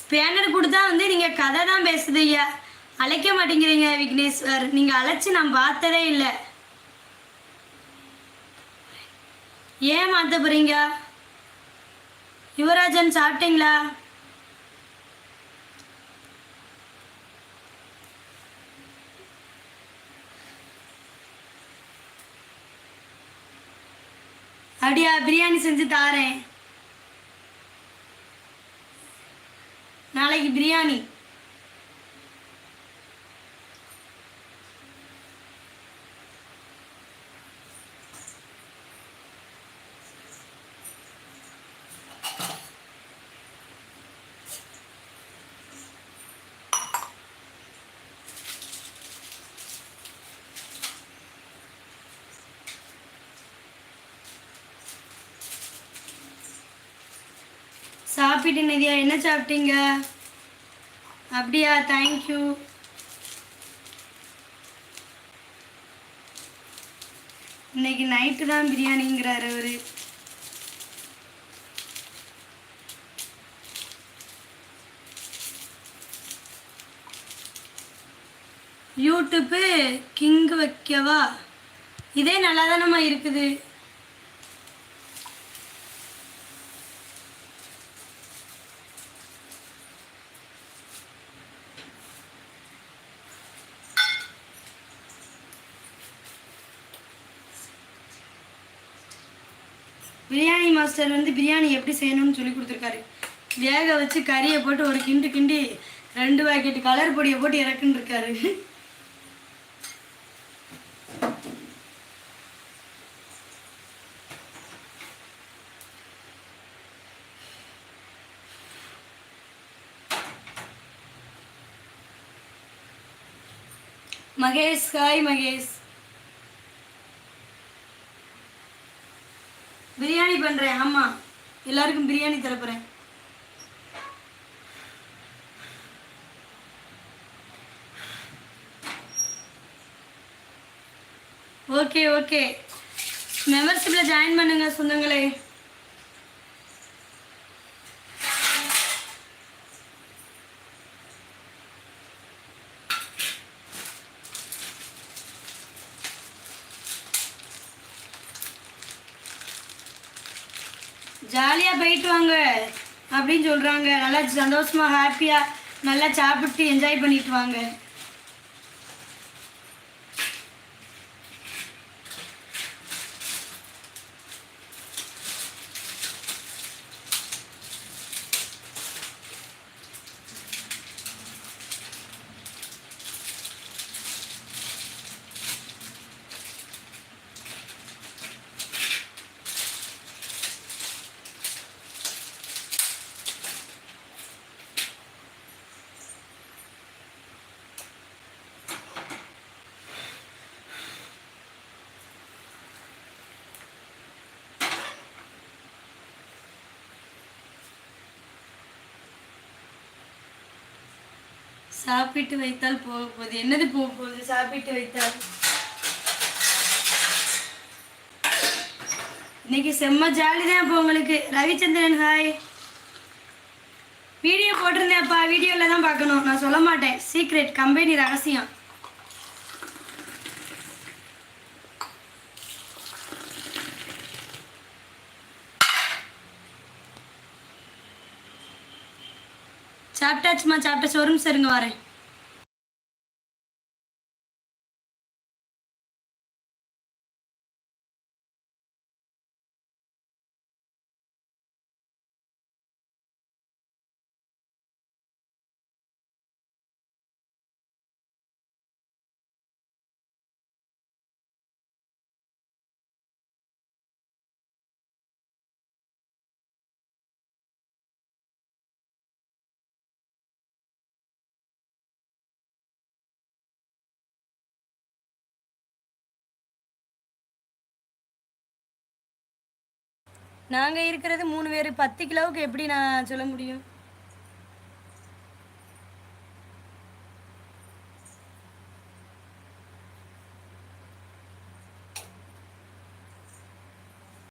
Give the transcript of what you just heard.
Spanner கொடுத்தா வந்து நீங்கள் கதை தான் பேசுது ஐயா. அழைக்க மாட்டேங்கிறீங்க விக்னேஸ்வர் நீங்கள் அழைச்சி நான் பார்த்ததே இல்லை. ஏன் மாற்ற போகிறீங்க யுவராஜன் சாப்பிட்டீங்களா? அப்படியா பிரியாணி செஞ்சு தாரேன். நாளைக்கு பிரியாணி. சாப்பிட்டு நிதியா என்ன சாப்பிட்டீங்க? அப்படியா தேங்க்யூ இன்னைக்கு நைட்டு தான் பிரியாணிங்கிறாரு அவரு. யூடியூப்பு கிங்கு வைக்கவா? இதே நல்லா தானம்மா இருக்குது. பிரியாணி மாஸ்டர் வந்து பிரியாணி எப்படி செய்யணும்னு சொல்லி கொடுத்துருக்காரு. வேக வச்சு கறியை போட்டு ஒரு கிண்டு கிண்டி ரெண்டு பாக்கெட் கலர் பொடியை போட்டு இறக்குன்னு இருக்காரு. மகேஷ் ஹாய் மகேஷ். பிரியாணி பண்ணுறேன் ஆமா எல்லாருக்கும் பிரியாணி தரப்போறேன். ஓகே ஓகே மெம்பர்ஷிப்பில் ஜாயின் பண்ணுங்க சொந்தங்களே ஜாலியாக போயிட்டு வாங்க அப்படின்னு சொல்கிறாங்க நல்லா சந்தோஷமாக ஹாப்பியாக நல்லா சாப்பிட்டு என்ஜாய் பண்ணிட்டு வாங்க. சாப்பிட்டு வைத்தால் போக போகுது என்னது போக போகுது சாப்பிட்டு வைத்தால்? இன்னைக்கு செம்ம ஜாலி தான் இப்போ உங்களுக்கு. ரவிச்சந்திரன் ஹாய் வீடியோ போட்டிருந்தேன்ப்பா வீடியோவில் தான் பார்க்கணும். நான் சொல்ல மாட்டேன். சீக்ரெட் கம்பெனி ரகசியம். சாப்பிட்டாச்சுமா சாப்பிட்டாச்சு. ஒரு நிமிஷம் இருங்க வரேன். நாங்கள் இருக்கிறது மூணு பேர். பத்து கிலோவுக்கு எப்படி நான் சொல்ல முடியும்?